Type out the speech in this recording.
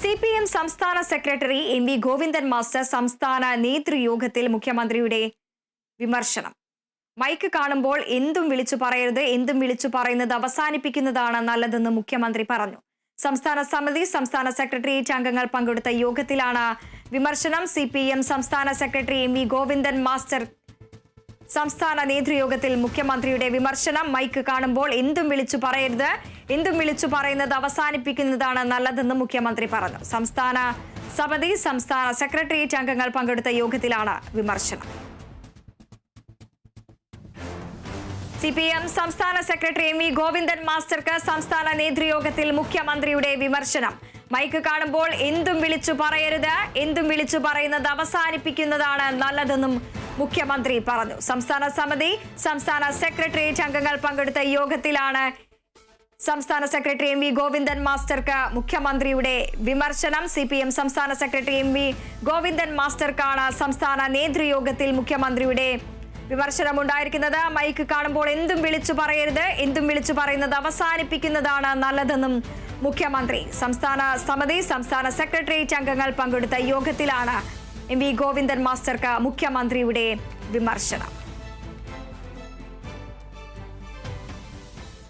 C P M സംസ്ഥാന secretary M V Govindan master സംസ്ഥാന നേതൃയോഗത്തിൽ മുഖ്യമന്ത്രിയുടെ വിമർശനം. മൈക്ക് കാണുമ്പോൾ എന്തും വിളിച്ചു പറയരുത് എന്തും വിളിച്ചു പറയുന്നത് അവസാനിപ്പിക്കുന്നതാണ് നല്ലതെന്ന് മുഖ്യമന്ത്രി പറഞ്ഞു. സംസ്ഥാന സമിതി സംസ്ഥാന സെക്രട്ടേറിയറ്റ് അംഗങ്ങൾ പങ്കെടുത്ത യോഗത്തിലാണ് വിമർശനം. സി സംസ്ഥാന secretary M V Govindan master സംസ്ഥാന നേതൃയോഗത്തിൽ മുഖ്യമന്ത്രിയുടെ വിമർശനം മൈക്ക് കാണുമ്പോൾ എന്തും വിളിച്ചു പറയരുത് എന്തും വിളിച്ചു പറയുന്നത് അവസാനിപ്പിക്കുന്നതാണ് നല്ലതെന്ന് മുഖ്യമന്ത്രി പറഞ്ഞു. സംസ്ഥാന സമിതി സംസ്ഥാന സെക്രട്ടേറിയറ്റ് അംഗങ്ങൾ പങ്കെടുത്ത യോഗത്തിലാണ് വിമർശനം. സി പി എം സംസ്ഥാന സെക്രട്ടറി എം വി ഗോവിന്ദൻ മാസ്റ്റർക്ക് സംസ്ഥാന നേതൃയോഗത്തിൽ മുഖ്യമന്ത്രിയുടെ വിമർശനം. മൈക്ക് കാണുമ്പോൾ എന്തും വിളിച്ചു പറയരുത് എന്തും വിളിച്ചു പറയുന്നത് അവസാനിപ്പിക്കുന്നതാണ് നല്ലതെന്നും മുഖ്യമന്ത്രി പറഞ്ഞു. സംസ്ഥാന സമിതി സംസ്ഥാന സെക്രട്ടേറിയറ്റ് അംഗങ്ങൾ പങ്കെടുത്ത യോഗത്തിലാണ് സംസ്ഥാന സെക്രട്ടറി എം വി ഗോവിന്ദൻ മാസ്റ്റർക്ക് മുഖ്യമന്ത്രിയുടെ വിമർശനം. സി പി എം സംസ്ഥാന സെക്രട്ടറി എം വി ഗോവിന്ദൻ മാസ്റ്റർക്കാണ് സംസ്ഥാന നേതൃയോഗത്തിൽ മുഖ്യമന്ത്രിയുടെ വിമർശനം വിമർശനമുണ്ടായിരിക്കുന്നത്. മൈക്ക് കാണുമ്പോൾ എന്തും വിളിച്ചു പറയരുത് എന്തും വിളിച്ചു പറയുന്നത് അവസാനിപ്പിക്കുന്നതാണ് നല്ലതെന്നും മുഖ്യമന്ത്രി. സംസ്ഥാന സമിതി സംസ്ഥാന സെക്രട്ടേറിയറ്റ് അംഗങ്ങൾ പങ്കെടുത്ത യോഗത്തിലാണ് എം വി ഗോവിന്ദൻ മാസ്റ്റർക്ക് മുഖ്യമന്ത്രിയുടെ വിമർശനം.